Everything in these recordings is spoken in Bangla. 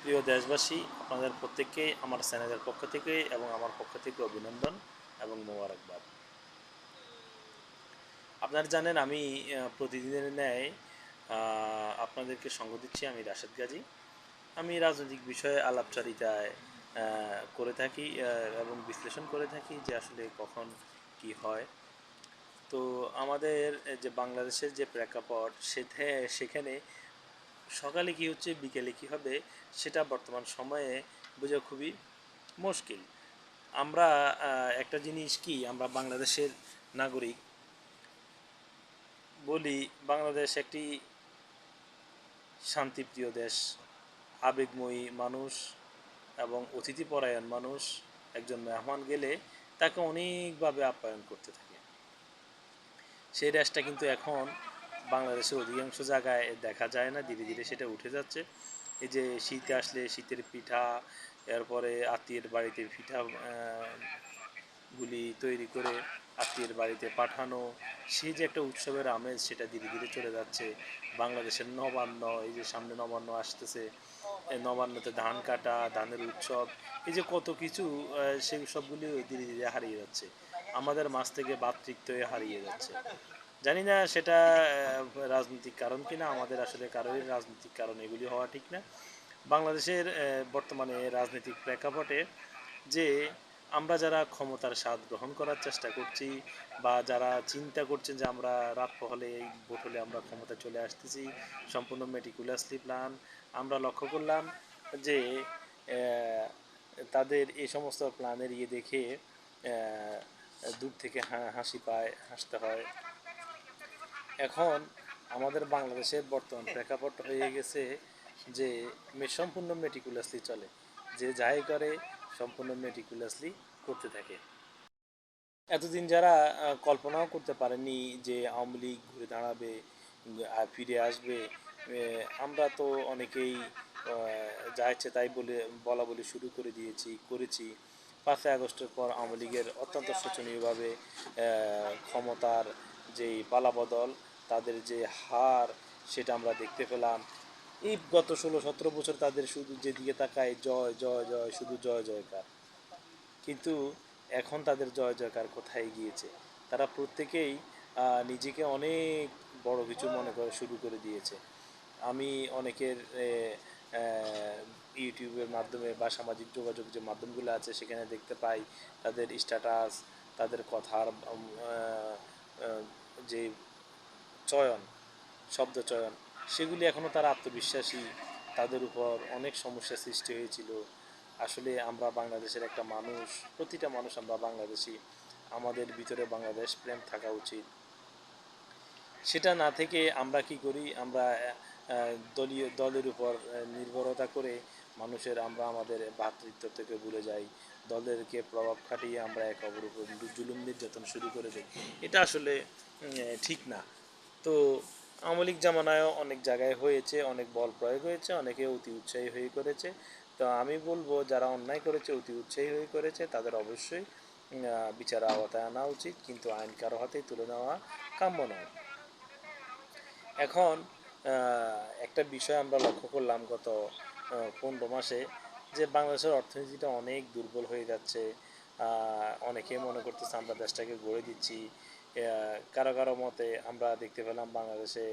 প্রিয় দেশবাসী, আপনাদের প্রত্যেককে আমার চ্যানেলের পক্ষ থেকে এবং আমার পক্ষ থেকে অভিনন্দন এবং মোবারকবাদ। আপনারা জানেন আমি প্রতিদিনের ন্যায় আপনাদেরকে সঙ্গ দিচ্ছি আমি রাশেদ গাজী। আমি রাজনৈতিক বিষয়ে আলাপচারিতায় করে থাকি এবং বিশ্লেষণ করে থাকি যে আসলে কখন কি হয়। তো আমাদের যে বাংলাদেশের যে প্রেক্ষাপট সেখানে সকালে কি হচ্ছে, বিকেলে কি হবে, সেটা বর্তমান সময়ে বোঝা খুবই মুশকিল। আমরা একটা জিনিস কি, আমরা বাংলাদেশের নাগরিক, বলি বাংলাদেশ একটি শান্তিপ্রিয় দেশ, আবেগময়ী মানুষ এবং অতিথিপরায়ণ মানুষ, একজন মেহমান গেলে তাকে অনেকভাবে আপ্যায়ন করতে থাকে। সেই দেশটা কিন্তু এখন বাংলাদেশের অধিকাংশ জায়গায় দেখা যায় না, ধীরে ধীরে সেটা উঠে যাচ্ছে। এই যে শীত আসলে শীতের পিঠা, এরপরে আত্মীয়ের বাড়িতে পিঠা গুলি তৈরি করে আত্মীয়ের বাড়িতে পাঠানো সেই যে একটা উৎসবের আমেজ সেটা ধীরে ধীরে চলে যাচ্ছে। বাংলাদেশের নবান্ন, এই যে সামনে নবান্ন আসতেছে নবান্নতে ধান কাটা, ধানের উৎসব, এই যে কত কিছু সেই উৎসবগুলি ধীরে ধীরে হারিয়ে যাচ্ছে। আমাদের মাছ থেকে ভাতৃত্ব হারিয়ে যাচ্ছে। জানি না সেটা রাজনৈতিক কারণ কিনা, আমাদের আসলে কারোরই রাজনৈতিক কারণ এগুলি হওয়া ঠিক না। বাংলাদেশের বর্তমানে রাজনৈতিক প্রেক্ষাপটে যে আমরা যারা ক্ষমতার স্বাদ গ্রহণ করার চেষ্টা করছি বা যারা চিন্তা করছেন যে আমরা রাত পহলে, এই ভোট হলে আমরা ক্ষমতা চলে আসতেছি, সম্পূর্ণ মেটিকুলাসলি প্ল্যান, আমরা লক্ষ্য করলাম যে তাদের এই সমস্ত প্ল্যানের ইয়ে দেখে দূর থেকে হাসি পায়, হাসতে হয়। এখন আমাদের বাংলাদেশের বর্তমান প্রেক্ষাপট হয়ে গেছে যে সম্পূর্ণ মেটিকুলাসলি চলে, যে যাই করে সম্পূর্ণ মেটিকুলাসলি করতে থাকে। এতদিন যারা কল্পনাও করতে পারেনি যে আওয়ামী লীগ ঘুরে দাঁড়াবে ফিরে আসবে আমরা তো অনেকেই যা ইচ্ছে তাই বলে, বলা বলি শুরু করে দিয়েছি, করেছি। পাঁচই আগস্টের পর আওয়ামী লীগের অত্যন্ত শোচনীয়ভাবে ক্ষমতার যেই পালাবদল তাদের যে হার সেটা আমরা দেখতে পেলাম। এই গত ষোলো সতেরো বছর তাদের শুধু যেদিকে তাকায় জয় জয় জয়, শুধু জয়, জয়কার। কিন্তু এখন তাদের জয়, জয়কার কোথায় গিয়েছে? তারা প্রত্যেকেই নিজেকে অনেক বড় কিছু মনে করে শুরু করে দিয়েছে। আমি অনেকের ইউটিউবের মাধ্যমে বা সামাজিক যোগাযোগ যে মাধ্যমগুলো আছে সেখানে দেখতে পাই তাদের স্ট্যাটাস তাদের কথার যে চয়ন, শব্দ চয়ন, সেগুলি এখনও তারা আত্মবিশ্বাসী। তাদের উপর অনেক সমস্যা সৃষ্টি হয়েছিল। আসলে আমরা বাংলাদেশের একটা মানুষ, প্রতিটা মানুষ আমরা বাংলাদেশি। আমাদের ভিতরে বাংলাদেশ প্রেম থাকা উচিত। সেটা না থেকে আমরা কি করি? আমরা দলীয়, দলের উপর নির্ভরতা করে মানুষের আমরা আমাদের ভ্রাতৃত্ব থেকে ভুলে যাই। দলেরকে প্রভাব খাটিয়ে আমরা এক অপর উপর জুলুম নির্যাতন শুরু করে দিই। এটা আসলে ঠিক না। তো আওয়ামী লীগ জামানায়ও অনেক জায়গায় হয়েছে অনেক বল প্রয়োগ হয়েছে অনেকে অতি উৎসাহী হয়ে করেছে। তো আমি বলব যারা অন্যায় করেছে অতি উৎসাহী হয়ে করেছে তাদের অবশ্যই আহ, আওতায় আনা উচিত কিন্তু আইন কারও হাতেই তুলে নেওয়া কাম্য নয়। এখন একটা বিষয় আমরা লক্ষ্য করলাম গত পনেরো মাসে যে বাংলাদেশের অর্থনীতিটা অনেক দুর্বল হয়ে যাচ্ছে। অনেকে মনে করতেছে আমরা দেশটাকে গড়ে দিচ্ছি। কারও কারও মতে আমরা দেখতে পেলাম বাংলাদেশে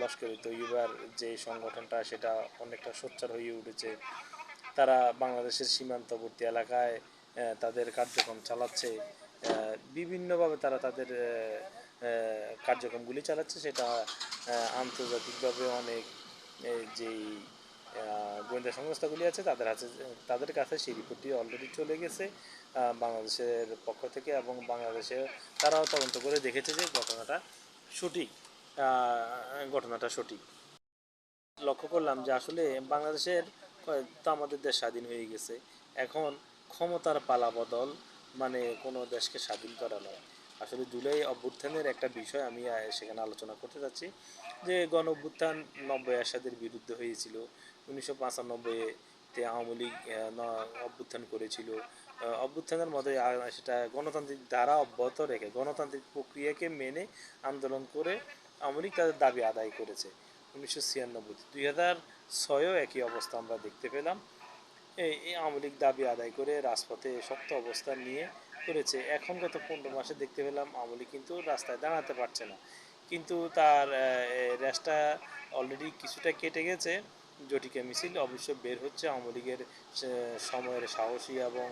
লস্কর তৈয়বার যে সংগঠনটা, সেটা অনেকটা সোচ্চার হয়ে উঠেছে। তারা বাংলাদেশের সীমান্তবর্তী এলাকায় তাদের কার্যক্রম চালাচ্ছে। বিভিন্নভাবে তারা তাদের কার্যক্রমগুলি চালাচ্ছে। সেটা আন্তর্জাতিকভাবে অনেক যেই গোয়েন্দা সংস্থাগুলি আছে, তাদের হাতে, তাদের কাছে সেই রিপোর্টটি অলরেডি চলে গেছে। বাংলাদেশের পক্ষ থেকে এবং বাংলাদেশে তারাও তদন্ত করে দেখেছে যে ঘটনাটা সঠিক ঘটনাটা সঠিক। লক্ষ্য করলাম যে আসলে বাংলাদেশের তো আমাদের দেশ স্বাধীন হয়ে গেছে। এখন ক্ষমতার পালা বদল মানে কোনো দেশকে স্বাধীন করা নয়। আসলে জুলাই অভ্যুত্থানের একটা বিষয় আমি সেখানে আলোচনা করতে যাচ্ছি যে গণ অভ্যুত্থান নব্বই আসাদের বিরুদ্ধে হয়েছিল। উনিশশো পঁচানব্বইতে আওয়ামী লীগ অভ্যুত্থান করেছিল। অভ্যুত্থানের মধ্যে সেটা গণতান্ত্রিক ধারা অব্যাহত রেখে, গণতান্ত্রিক প্রক্রিয়াকে মেনে আন্দোলন করে আওয়ামী লীগ তাদের দাবি আদায় করেছে উনিশশো ছিয়ানব্বই দুই হাজার ছয়ও একই অবস্থা আমরা দেখতে পেলাম। এই আওয়ামী লীগ দাবি আদায় করে রাজপথে শক্ত অবস্থান নিয়ে করেছে। এখন গত পনেরো মাসে দেখতে পেলাম আওয়ামী লীগ কিন্তু রাস্তায় দাঁড়াতে পারছে না। কিন্তু তার রেসটা অলরেডি কিছুটা কেটে গেছে। জটিকা মিছিল অবশ্য বের হচ্ছে। আওয়ামী লীগের সময়ের সাহসী এবং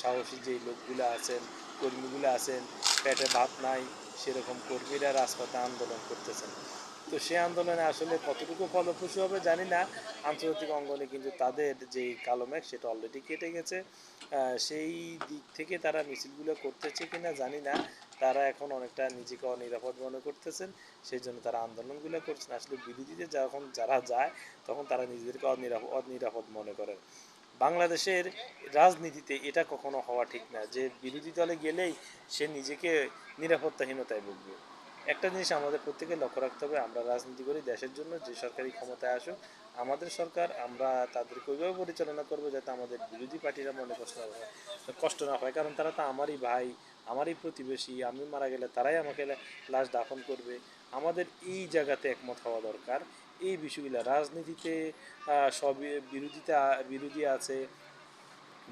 সাহসী যে লোকগুলো আছেন, কর্মীগুলো আছেন, পেটে ভাত নাই, সেরকম কর্মীরা রাজপথে আন্দোলন করতেছেন। তো সেই আন্দোলনে আসলে কতটুকু ফলপ্রসূ হবে জানি না। আন্তর্জাতিক অঙ্গনে কিন্তু তাদের যে কালো মেঘ সেটা অলরেডি কেটে গেছে। সেই দিক থেকে তারা মিছিলগুলো করতেছে কিনা জানি না। তারা এখন অনেকটা নিজেকে অনিরাপদ মনে করতেছেন সেই জন্য তারা আন্দোলনগুলো করছেন। আসলে বিরোধীতে যখন যারা যায়, তখন তারা নিজেদেরকে অনিরাপদ অনিরাপদ মনে করেন। বাংলাদেশের রাজনীতিতে এটা কখনো হওয়া ঠিক না, যে বিরোধী দলে গেলেই সে নিজেকে নিরাপত্তাহীনতায় ভুগবে। একটা জিনিস আমাদের প্রত্যেকে লক্ষ্য রাখতে হবে, আমরা রাজনীতি করি দেশের জন্য, যে সরকারি ক্ষমতায় আসুক, আমাদের সরকার, আমরা তাদেরকে ওইভাবে পরিচালনা করব যাতে আমাদের বিরোধী পার্টিরা মনে কষ্ট না পায় কষ্ট না হয়, কারণ তারা তো আমারই ভাই আমারই প্রতিবেশী, আমি মারা গেলে তারাই আমাকে লাশ দাফন করবে। আমাদের এই জায়গাতে একমত হওয়া দরকার। এই বিষয়গুলো রাজনীতিতে সব বিরোধিতা, বিরোধী আছে,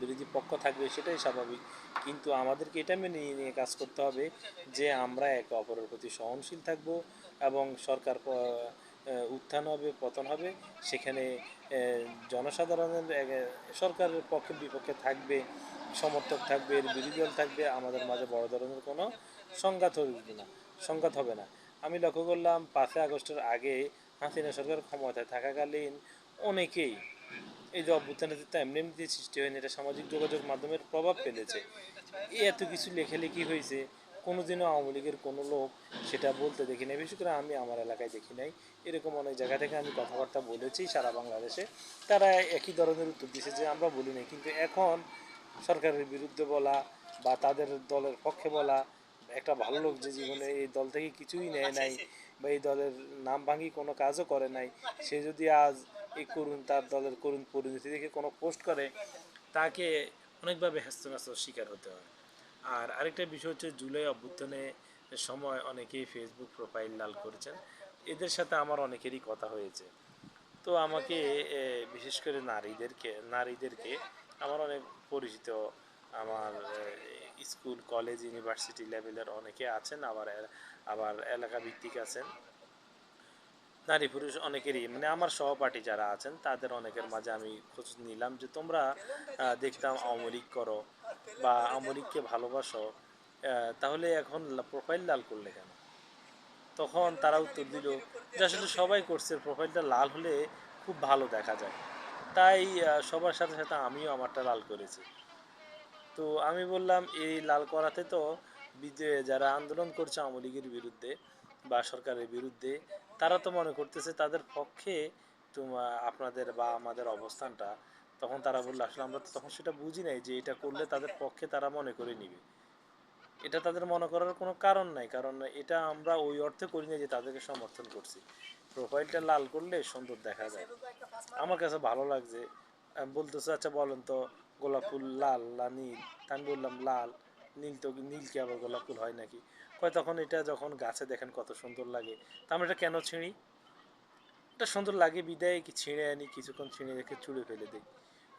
বিরোধী পক্ষ থাকবে সেটাই স্বাভাবিক। কিন্তু আমাদেরকে এটা মেনে নিয়ে কাজ করতে হবে যে আমরা একে অপরের প্রতি সহনশীল থাকব এবং সরকার উত্থান হবে, পতন হবে। সেখানে জনসাধারণের সরকারের পক্ষে বিপক্ষে থাকবে। সমর্থক থাকবে, এর বিরোধী দল থাকবে, আমাদের মাঝে বড় ধরনের কোনো সংঘাত হবে না, সংঘাত হবে না। আমি লক্ষ্য করলাম, পাঁচই আগস্টের আগে হাসিনা সরকার ক্ষমতায় থাকাকালীন অনেকেই এই যে অভ্যুত্থানের তো এমনি সৃষ্টি হয়নি, এটা সামাজিক যোগাযোগ মাধ্যমের প্রভাব ফেলেছে। এত কিছু লেখালেখি হয়েছে কোনোদিনও আওয়ামী লীগের কোনো লোক সেটা বলতে দেখি নাই। বিশেষ করে আমি আমার এলাকায় দেখি নাই। এরকম অনেক জায়গা থেকে আমি কথাবার্তা বলেছি সারা বাংলাদেশে। তারা একই ধরনের উত্তর দিয়েছে যে আমরা বলি নাই। কিন্তু এখন সরকারের বিরুদ্ধে বলা বা তাদের দলের পক্ষে বলা, একটা ভালো লোক যে জীবনে এই দল থেকে কিছুই নেয় নাই বা এই দলের নাম ভাঙি কোনো কাজও করে নাই, সে যদি আজ এই করুণ, তার দলের করুণ পরিণতি দেখে কোনো পোস্ট করে, তাকে অনেকভাবে হ্যাস্তনাস্তর শিকার হতে হয়। আর আরেকটা বিষয় হচ্ছে জুলাই অভ্যুত্থানে সময় অনেকেই ফেসবুক প্রোফাইল লাল করেছেন, এদের সাথে আমার অনেকেরই কথা হয়েছে। তো আমাকে বিশেষ করে নারীদেরকে নারীদেরকে আমার অনেক পরিচিত, আমার স্কুল, কলেজ, ইউনিভার্সিটি লেভেলের অনেকে আছেন, আবার আবার এলাকা ভিত্তিক আছেন। নারী পুরুষ অনেকেরই মানে আমার সহপাঠী যারা আছেন, তাদের অনেকের মাঝে আমি খোঁজ নিলাম যে তোমরা দেখতাম আওয়ামী লীগ করো বা আওয়ামী লীগকে ভালোবাসো তাহলে এখন প্রোফাইল লাল করলে কেন? তখন তারা উত্তর দিল যে আসলে সবাই করছে প্রোফাইলটা লাল হলে খুব ভালো দেখা যায়। তাই সবার সাথে সাথে আমিও আমারটা লাল করেছি। তো আমি বললাম, এই লাল করাতে তো যারা আন্দোলন করছে আওয়ামী লীগের বিরুদ্ধে বা সরকারের বিরুদ্ধে, তারা তো মনে করতেছে তাদের পক্ষে তোমা, আপনাদের বা আমাদের অবস্থানটা। তখন তারা বলল, আসলে আমরা তো তখন সেটা বুঝি নাই যে এটা করলে তাদের পক্ষে তারা মনে করে নিবে। এটা তাদের মনে করার কোনো কারণ নাই, কারণ এটা আমরা ওই অর্থে করি না যে তাদেরকে সমর্থন করছি। প্রোফাইলটা লাল করলে সুন্দর দেখা যায়। আমার কাছে ভালো লাগছে। আমি বলতেছে আচ্ছা বলেন তো, গোলাপ ফুল লাল না নীল? আমি বললাম, লাল। নীল তো, নীল কি আবার গোলাপ ফুল হয় নাকি? কয়, তখন এটা যখন গাছে দেখেন কত সুন্দর লাগে। তা আমরা এটা কেন ছিঁড়ি? এটা সুন্দর লাগে বিদায় কি ছিঁড়ে আনি, কিছুক্ষণ ছিঁড়ে রেখে চুড়ে ফেলে দিই।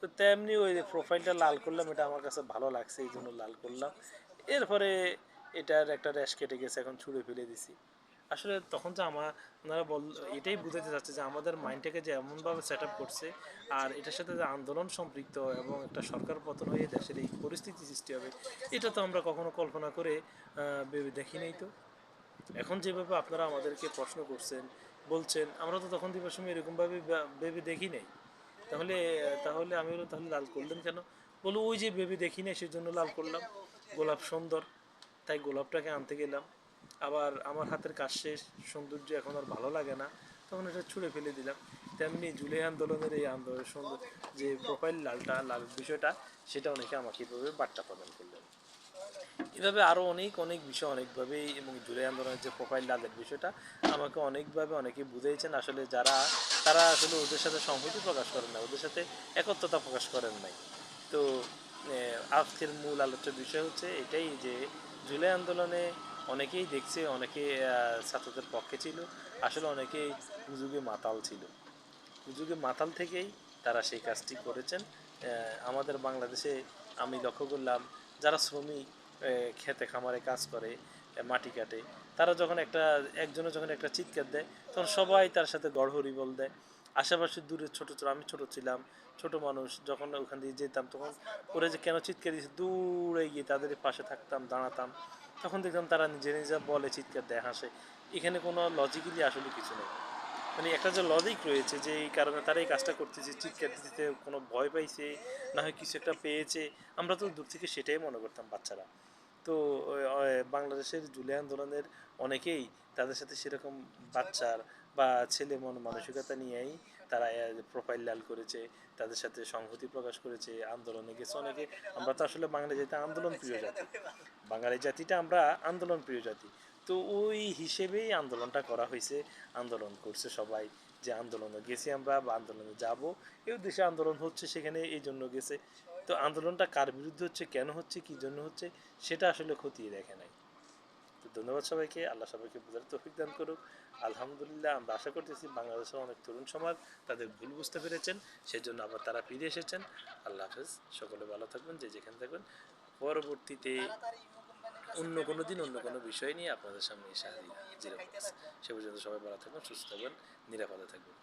তো তেমনি ওই প্রোফাইলটা লাল করলাম, এটা আমার কাছে ভালো লাগছে এই জন্য লাল করলাম। এরপরে এটার একটা র্যাশ কেটে গেছে, এখন ছুঁড়ে ফেলে দিছি। আসলে তখন যে আমার ওনারা বল, এটাই বুঝাতে চাচ্ছে যে আমাদের মাইন্ডটাকে যে এমনভাবে সেট আপ করছে আর এটার সাথে যে আন্দোলন সম্পৃক্ত এবং একটা সরকার পতন হয়ে দেশের এই পরিস্থিতি সৃষ্টি হবে, এটা তো আমরা কখনো কল্পনা করে ভেবে দেখি নাই তো। এখন যেভাবে আপনারা আমাদেরকে প্রশ্ন করছেন, বলছেন, আমরা তো তখন দিবার সময় এরকমভাবে ভেবে দেখি নাই। তাহলে তাহলে আমি বললাম, তাহলে লাল করলেন কেন? বলো ওই যে ভেবে দেখি নাই সেই জন্য লাল করলাম। গোলাপ সুন্দর। তাই গোলাপটাকে আনতে গেলাম। আবার আমার হাতের কাজ শেষ, সৌন্দর্য এখন আর ভালো লাগে না। তখন এটা ছুঁড়ে ফেলে দিলাম। তেমনি জুলাই আন্দোলনের এই আন্দোলনের সুন্দর যে প্রোফাইল লালটা, লাল বিষয়টা, সেটা অনেকে আমাকে এভাবে বার্তা প্রদান করলেন। এভাবে আরও অনেক অনেক বিষয় অনেকভাবেই এবং জুলাই আন্দোলনের যে প্রোফাইল লালের বিষয়টা, আমাকে অনেকভাবে অনেকে বুঝিয়েছেন আসলে যারা, তারা আসলে ওদের সাথে সংহতি প্রকাশ করেন না, ওদের সাথে একত্রতা প্রকাশ করেন নাই। তো আজকের মূল আলোচ্য বিষয় হচ্ছে এটাই যে, জুলাই আন্দোলনে অনেকেই দেখছে, অনেকে ছাত্রদের পক্ষে ছিল। আসলে অনেকেই যুগে মাতাল ছিল। যুগে মাতাল থেকেই তারা সেই কাজটি করেছেন। আমাদের বাংলাদেশে আমি লক্ষ্য করলাম, যারা শ্রমিক খেতে খামারে কাজ করে মাটি কাটে, তারা যখন একটা একজনে যখন একটা চিৎকার দেয়, তখন সবাই তার সাথে গড়হরি বল দেয়। আশেপাশে দূরে ছোট ছোট, আমি ছোট ছিলাম, ছোট মানুষ, যখন ওখান দিয়ে যেতাম, তখন ওরা যে কেন চিৎকার দিয়েছে, দূরে গিয়ে তাদের পাশে থাকতাম, দাঁড়াতাম। তখন দেখতাম তারা নিজে নিজে বলে, চিৎকার দেয়, হাসে। এখানে কোনো লজিক্যালি আসলে কিছু নেই। মানে একটা যে লজিক রয়েছে যে, এই কারণে তারা এই কাজটা করতেছে, চিৎকার দিতে কোনো ভয় পাইছে, না হয় কিছু একটা পেয়েছে, আমরা তো দূর থেকে সেটাই মনে করতাম বাচ্চারা। তো বাংলাদেশের জুলাই আন্দোলনের অনেকেই তাদের সাথে সেরকম বাচ্চার বা ছেলে মন মানসিকতা নিয়েই তারা প্রোফাইল লাল করেছে, তাদের সাথে সংহতি প্রকাশ করেছে, আন্দোলনে গেছে অনেকে। আমরা তো আসলে বাঙালি জাতি, আন্দোলন প্রিয় জাতি। বাঙালি জাতিটা আমরা আন্দোলন প্রিয় জাতি। তো ওই হিসেবেই আন্দোলনটা করা হয়েছে, আন্দোলন করছে সবাই। যে আন্দোলনে গেছি আমরা বা আন্দোলনে যাব এই উদ্দেশ্যে আন্দোলন হচ্ছে সেখানে, এই জন্য গেছে। তো আন্দোলনটা কার বিরুদ্ধে হচ্ছে, কেন হচ্ছে, কি জন্য হচ্ছে, সেটা আসলে খতিয়ে দেখে নাই। ধন্যবাদ সবাইকে, আল্লাহ সবাইকে বোঝার তৌফিক দান করুক। আলহামদুলিল্লাহ, আমরা আশা করতেছি বাংলাদেশের অনেক তরুণ সমাজ তাদের ভুল বুঝতে পেরেছেন সেই জন্য আবার তারা ফিরে এসেছেন। আল্লাহ হাফেজ, সকলে ভালো থাকবেন, যে যেখানে থাকবেন। পরবর্তীতে অন্য কোনো দিন, অন্য কোনো বিষয় নিয়ে আপনাদের সামনে এসে সে পর্যন্ত সবাই ভালো থাকবেন, সুস্থ থাকবেন, নিরাপদে থাকবেন।